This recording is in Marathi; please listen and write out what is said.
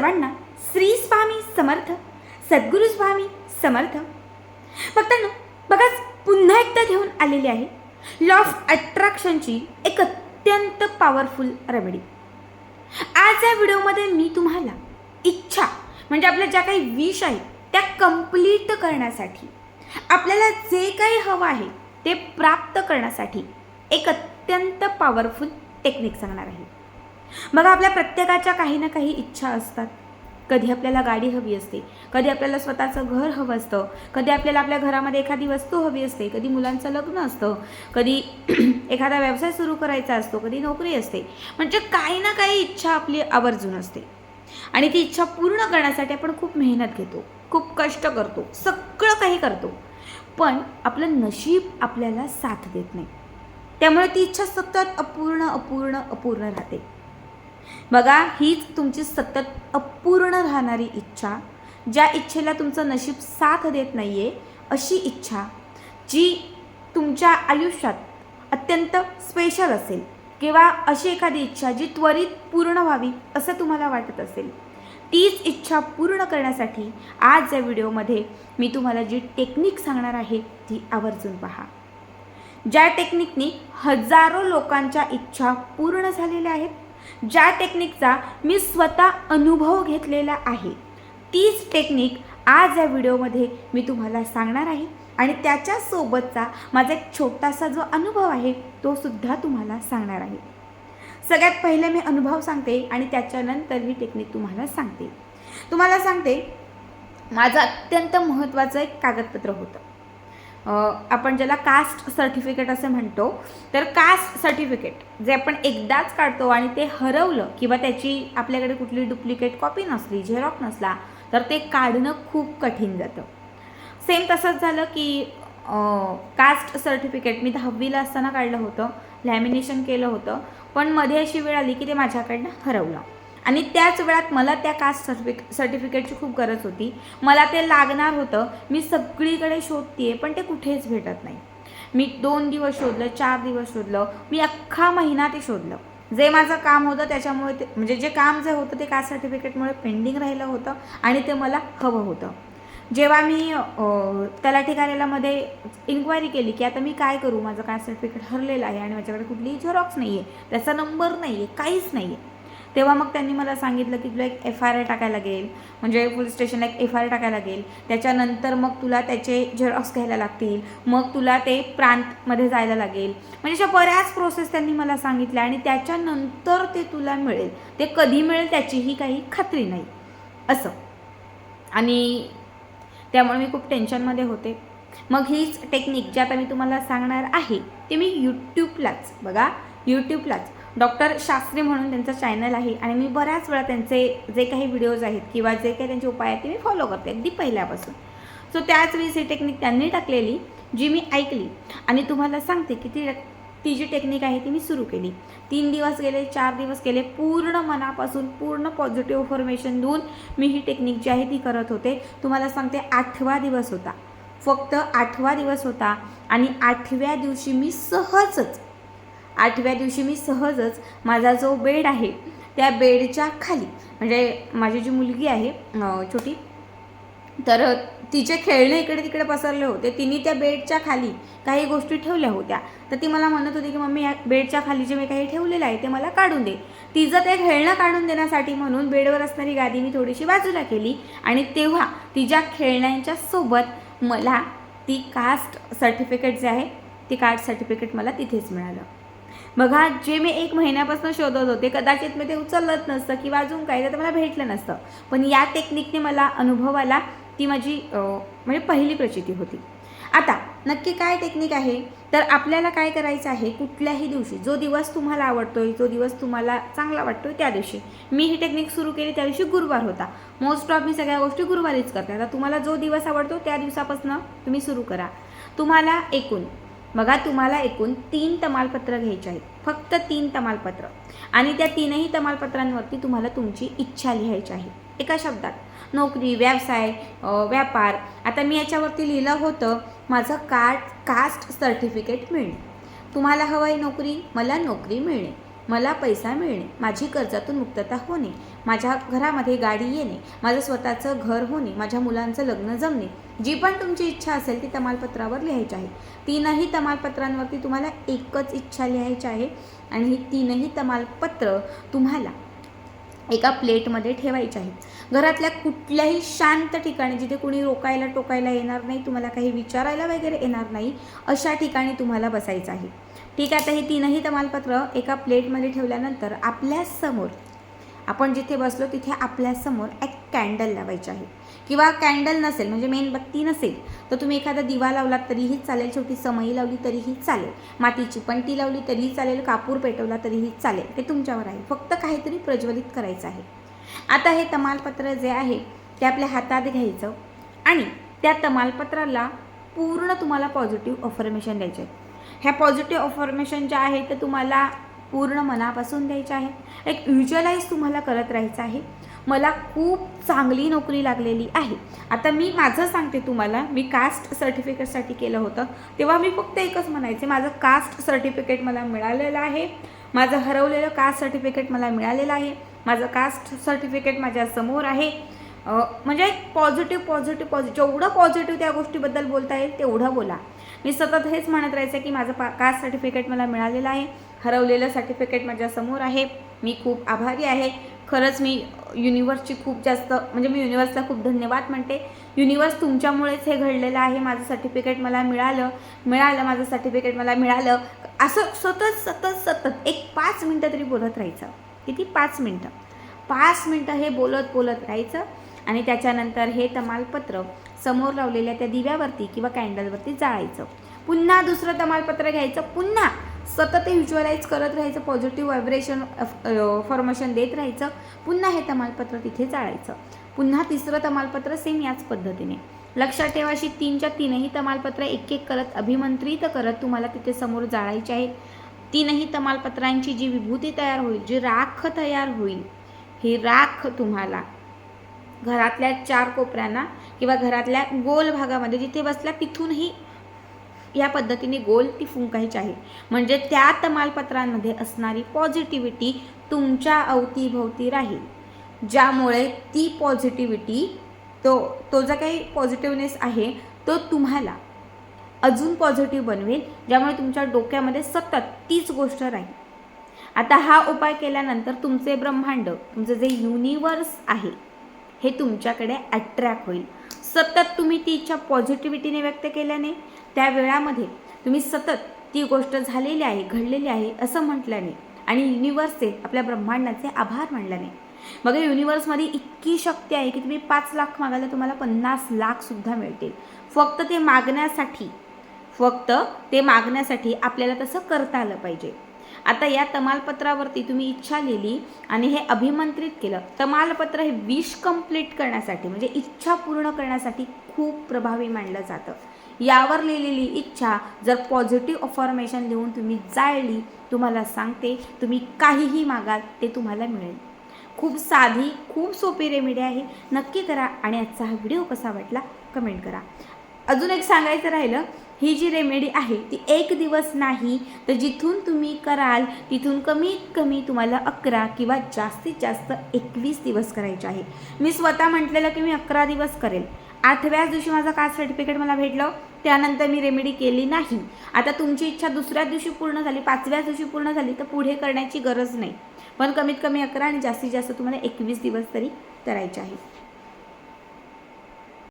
सर्वांना श्री स्वामी समर्थ सद्गुरू स्वामी समर्थ. भक्तांनो बघाच पुन्हा एकदा घेऊन आलेली आहे लॉ ऑफ अट्रॅक्शनची एक अत्यंत पॉवरफुल रेमेडी आज या व्हिडिओमध्ये मी तुम्हाला इच्छा म्हणजे आपल्या ज्या काही विश आहेत त्या कंप्लीट करण्यासाठी आपल्याला जे काही हवं आहे ते प्राप्त करण्यासाठी एक अत्यंत पॉवरफुल टेक्निक सांगणार आहे. बघा आपल्या प्रत्येकाच्या काही ना काही इच्छा असतात. कधी आपल्याला गाडी हवी असते कधी आपल्याला स्वतःचं घर हवं असतं कधी आपल्याला आपल्या घरामध्ये एखादी वस्तू हवी असते कधी मुलांचं लग्न असतं कधी एखादा व्यवसाय सुरू करायचा असतो कधी नोकरी असते. म्हणजे काही ना काही इच्छा आपली आवर्जून असते. आणि ती इच्छा पूर्ण करण्यासाठी आपण खूप मेहनत घेतो खूप कष्ट करतो सगळं काही करतो. पण आपलं नशीब आपल्याला साथ देत नाही. त्यामुळे ती इच्छा सतत अपूर्ण अपूर्ण अपूर्ण राहते. बघा हीच तुमची सतत अपूर्ण राहणारी इच्छा ज्या इच्छेला तुमचं नशीब साथ देत नाही आहे अशी इच्छा जी तुमच्या आयुष्यात अत्यंत स्पेशल असेल किंवा अशी एखादी इच्छा जी त्वरित पूर्ण व्हावी असं तुम्हाला वाटत असेल तीच इच्छा पूर्ण करण्यासाठी आज या व्हिडिओमध्ये मी तुम्हाला जी टेक्निक सांगणार आहे ती आवर्जून पहा. ज्या टेक्निकनी हजारो लोकांच्या इच्छा पूर्ण झालेल्या आहेत ज्या टेक्निकचा मी स्वतः अनुभव घेतलेला आहे. तीच टेक्निक आज या व्हिडिओमध्ये मी तुम्हाला सांगणार आहे. आणि त्याच्यासोबतचा माझा एक छोटासा जो अनुभव आहे तो सुद्धा तुम्हाला सांगणार आहे. सगळ्यात पहिले मी अनुभव सांगते आणि त्याच्यानंतर ही टेक्निक तुम्हाला सांगते. तुम्हाला सांगते माझं अत्यंत महत्त्वाचं एक कागदपत्र होतं. आपण ज्याला कास्ट सर्टिफिकेट असे म्हणतो तर कास्ट सर्टिफिकेट जे आपण एकदाच काढतो आणि ते हरवलं किंवा त्याची आपल्याकडे कुठली डुप्लिकेट कॉपी नसली झेरॉक नसला तर ते काढणं खूप कठीण जातं. सेम तसंच झालं की कास्ट सर्टिफिकेट मी दहावीला असताना काढलं होतं लॅमिनेशन केलं होतं पण मध्ये अशी वेळ आली की ते माझ्याकडनं हरवलं. आणि त्याच वेळात मला त्या कास्ट सर्टिफिक सर्टिफिकेटची खूप गरज होती. मला ते लागणार होतं. मी सगळीकडे शोधते पण ते कुठेच भेटत नाही. मी दोन दिवस शोधलं चार दिवस शोधलं. मी अख्खा महिना ते शोधलं. जे माझं काम होतं त्याच्यामुळे ते म्हणजे जे काम जे होतं ते कास्ट सर्टिफिकेटमुळे पेंडिंग राहिलं होतं आणि ते मला हवं होतं. जेव्हा मी तलाठी कार्यालयामध्ये इन्क्वायरी केली की आता मी काय करू? माझं कास्ट सर्टिफिकेट हरलेलं आहे आणि माझ्याकडे कुठलीही झेरॉक्स नाही आहे त्याचा नंबर नाही आहे काहीच नाही आहे तेव्हा मग त्यांनी मला सांगितलं की तुला एक एफ आय आर टाकायला लागेल. म्हणजे पोलीस स्टेशनला एक एफ आय आर टाकायला लागेल. त्याच्यानंतर मग तुला त्याचे झेरॉक्स घ्यायला लागतील. मग तुला ते प्रांतमध्ये जायला लागेल. म्हणजे अशा बऱ्याच प्रोसेस त्यांनी मला सांगितल्या आणि त्याच्यानंतर ते तुला मिळेल. ते कधी मिळेल त्याचीही काही खात्री नाही. असं. आणि त्यामुळे मी खूप टेन्शनमध्ये होते. मग हीच टेक्निक जी आता मी तुम्हाला सांगणार आहे ते मी यूट्यूबलाच बघा यूट्यूबलाच डॉक्टर शास्त्री म्हणून त्यांचं चॅनल आहे आणि मी बऱ्याच वेळा त्यांचे जे काही व्हिडिओज आहेत किंवा जे काही त्यांचे उपाय आहेत ते मी फॉलो करते अगदी पहिल्यापासून. सो त्याच वेळेस ही टेक्निक त्यांनी टाकलेली जी मी ऐकली. आणि तुम्हाला सांगते की ती ती जी टेक्निक आहे ती मी सुरू केली. तीन दिवस गेले चार दिवस गेले पूर्ण मनापासून पूर्ण पॉझिटिव्ह इन्फॉर्मेशन देऊन मी ही टेक्निक जी आहे ती करत होते. तुम्हाला सांगते आठवा दिवस होता. फक्त आठवा दिवस होता आणि आठव्या दिवशी मी सहजच आठव्या दिवशी मी सहजच माझा जो बेड आहे त्या बेडच्या खाली म्हणजे माझी जी मुलगी आहे छोटी तर तिचे खेळणे इकडे तिकडे पसरले होते. तिने त्या बेडच्या खाली काही गोष्टी ठेवल्या होत्या. तर ती मला म्हणत होती की मम्मी या बेडच्या खाली जे मी काही ठेवलेलं आहे ते मला काढून दे. तिचं ते खेळणं काढून देण्यासाठी म्हणून बेडवर असणारी गादी मी थोडीशी बाजूला केली आणि तेव्हा तिच्या खेळण्यांच्या सोबत मला ती कास्ट सर्टिफिकेट जे आहे ती कास्ट सर्टिफिकेट मला तिथेच मिळालं. बघा जे मी एक महिन्यापासून शोधत होते कदाचित मी ते उचलत नसतं किंवा अजून काही तर मला भेटलं नसतं. पण या टेक्निकने मला अनुभव आला ती माझी म्हणजे पहिली प्रचिती होती. आता नक्की काय टेक्निक आहे? तर आपल्याला काय करायचं आहे? कुठल्याही दिवशी जो दिवस तुम्हाला आवडतोय जो दिवस तुम्हाला चांगला वाटतोय त्या दिवशी. मी ही टेक्निक सुरू केली त्या दिवशी गुरुवार होता. मोस्ट ऑफ मी सगळ्या गोष्टी गुरुवारीच करते. आता तुम्हाला जो दिवस आवडतो त्या दिवसापासून तुम्ही सुरू करा. तुम्हाला एकूण बघा तुम्हाला एकूण तीन तमालपत्र घ्यायचे आहेत. फक्त तीन तमालपत्र. आणि त्या तीनही तमालपत्रांवरती तुम्हाला तुमची इच्छा लिहायची आहे. एका शब्दात नोकरी व्यवसाय व्यापार आता मी याच्यावरती लिहिलं होतं माझं कार्ड कास्ट सर्टिफिकेट मिळणे तुम्हाला हवं आहे नोकरी मला नोकरी मिळणे मला पैसा मिळणे माझी कर्जातून मुक्तता होणे माझ्या घरामध्ये गाडी येणे माझं स्वतःचं घर होणे माझ्या मुलांचं लग्न जमणे जी पण तुमची इच्छा असेल ती तमालपत्रावर लिहायची आहे. तीनही तमालपत्रांवरती तुम्हाला एकच इच्छा लिहायची आहे आणि ही तीनही तमालपत्र तुम्हाला एका प्लेटमध्ये ठेवायचे आहेत. घरातल्या कुठल्याही शांत ठिकाणी जिथे कुणी रोकायला टोकायला येणार नाही तुम्हाला काही विचारायला वगैरे येणार नाही अशा ठिकाणी तुम्हाला बसायचं आहे. ठीक आहे आता हे तीनही तमालपत्र एका प्लेटमध्ये ठेवल्यानंतर आपल्यासमोर आपण जिथे बसलो तिथे आपल्यासमोर एक कॅन्डल लावायची आहे. किंवा कॅन्डल नसेल म्हणजे मेणबत्ती नसेल तर तुम्ही एखादा दिवा लावलात तरीही चालेल छोटी समई लावली तरीही चालेल मातीची पंटी लावली तरीही चालेल कापूर पेटवला तरीही चालेल ते तुमच्यावर आहे. फक्त काहीतरी प्रज्वलित करायचं आहे. आता हे तमालपत्र जे आहे ते आपल्या हातात घ्यायचं आणि त्या तमालपत्राला पूर्ण तुम्हाला पॉझिटिव्ह अफर्मेशन द्यायचे ह्या पॉझिटिव्ह अफर्मेशन ज्या आहेत ते तुम्हाला पूर्ण मनापासून द्यायच्या आहेत. एक व्हिज्युअलाइज तुम्हाला करत राहायचं आहे. मला खूप चांगली नोकरी लागलेली आहे. आता मी माझं सांगते तुम्हाला मी कास्ट सर्टिफिकेटसाठी केलं होतं. तेव्हा मी फक्त एकच म्हणायचे माझं कास्ट सर्टिफिकेट मला मिळालेलं आहे. माझं हरवलेलं कास्ट सर्टिफिकेट मला मिळालेलं आहे. माझं कास्ट सर्टिफिकेट माझ्यासमोर आहे. म्हणजे पॉझिटिव्ह पॉझिटिव्ह पॉझिटिव्ह जेवढं पॉझिटिव्ह त्या गोष्टीबद्दल बोलता येईल तेवढं बोला. मी सतत हेच म्हणत राहायचं की माझं पा कास्ट सर्टिफिकेट मला मिळालेलं आहे. हरवलेलं सर्टिफिकेट माझ्यासमोर आहे. मी खूप आभारी आहे. खरंच मी युनिवर्सची खूप जास्त म्हणजे मी युनिवर्सला खूप धन्यवाद म्हणते. युनिवर्स तुमच्यामुळेच हे घडलेलं आहे. माझं सर्टिफिकेट मला मिळालं मिळालं माझं सर्टिफिकेट मला मिळालं. असं सतत सतत सतत एक पाच मिनटं तरी बोलत राहायचं. किती? पाच मिनटं. पाच मिनटं हे बोलत बोलत राहायचं. आणि त्याच्यानंतर हे तमालपत्र समोर लावलेल्या त्या दिव्यावरती किंवा कॅन्डलवरती जाळायचं. पुन्हा दुसरं तमालपत्र घ्यायचं. पुन्हा सतत व्हिज्युअलाइज करत राहायचं पॉझिटिव्ह व्हायब्रेशन फॉर्मेशन देत राहायचं. पुन्हा हे तमालपत्र तिथे जाळायचं पुन्हा तिसरं तमालपत्र सेम याच पद्धतीने. लक्षात ठेवा अशी तीनच्या तीनही तमालपत्र एक एक करत अभिमंत्रित करत तुम्हाला तिथे समोर जाळायचे आहेत तीनही तमालपत्रांची जी विभूती तयार होईल जी राख तयार होईल ही राख तुम्हाला घरातल्या चार कोपऱ्यांना किंवा घरातल्या गोल भागामध्ये जिथे बसल्या तिथूनही या पद्धतीने गोल ती फुंकायची आहे. म्हणजे त्या तमालपत्रांमध्ये असणारी पॉझिटिव्हिटी तुमच्या अवतीभोवती राहील. ज्यामुळे ती पॉझिटिव्हिटी तो तो जो काही पॉझिटिव्हनेस आहे तो तुम्हाला अजून पॉझिटिव्ह बनवेल ज्यामुळे तुमच्या डोक्यामध्ये सतत तीच गोष्ट राहील. आता हा उपाय केल्यानंतर तुमचे ब्रह्मांड तुमचं जे युनिवर्स आहे हे तुमच्याकडे अट्रॅक्ट होईल. सतत तुम्ही ती इच्छा पॉझिटिव्हिटीने व्यक्त केल्याने त्या वेळामध्ये तुम्ही सतत ती गोष्ट झालेली आहे घडलेली आहे असं म्हटल्याने आणि युनिवर्सचे आपल्या ब्रह्मांडाचे आभार मानल्याने. मग युनिवर्समध्ये इतकी शक्ती आहे की तुम्ही पाच लाख मागायला तुम्हाला पन्नास लाखसुद्धा मिळतील. फक्त ते मागण्यासाठी फक्त ते मागण्यासाठी आपल्याला तसं करता आलं पाहिजे. आता या तमालपत्रावरती तुम्ही इच्छा लिहिली आणि हे अभिमंत्रित केलं. तमालपत्र हे विश कंप्लीट करण्यासाठी म्हणजे इच्छा पूर्ण करण्यासाठी खूप प्रभावी मानलं जातं. यावर लिहिलेली इच्छा जर पॉझिटिव्ह अफॉर्मेशन देऊन तुम्ही जाळली तुम्हाला सांगते तुम्ही काहीही मागाल ते तुम्हाला मिळेल. खूप साधी खूप सोपी रेमेडी आहे. नक्की करा आणि आजचा हा व्हिडिओ कसा वाटला कमेंट करा. अजून एक सांगायचं राहिलं ही जी रेमेडी आहे ती एक दिवस नाही तर जिथून तुम्ही कराल तिथून कमीत कमी तुम्हाला अकरा किंवा जास्तीत जास्त एकवीस दिवस करायचे आहे. मी स्वतः म्हटलेलं की मी अकरा दिवस करेल. आठव्याच दिवशी माझं कास्ट सर्टिफिकेट मला भेटलं. त्यानंतर मी रेमेडी केली नाही. आता तुमची इच्छा दुसऱ्याच दिवशी पूर्ण झाली पाचव्याच दिवशी पूर्ण झाली तर पुढे करण्याची गरज नाही. पण कमीत कमी अकरा आणि जास्तीत जास्त तुम्हाला एकवीस दिवस तरी करायचे आहे.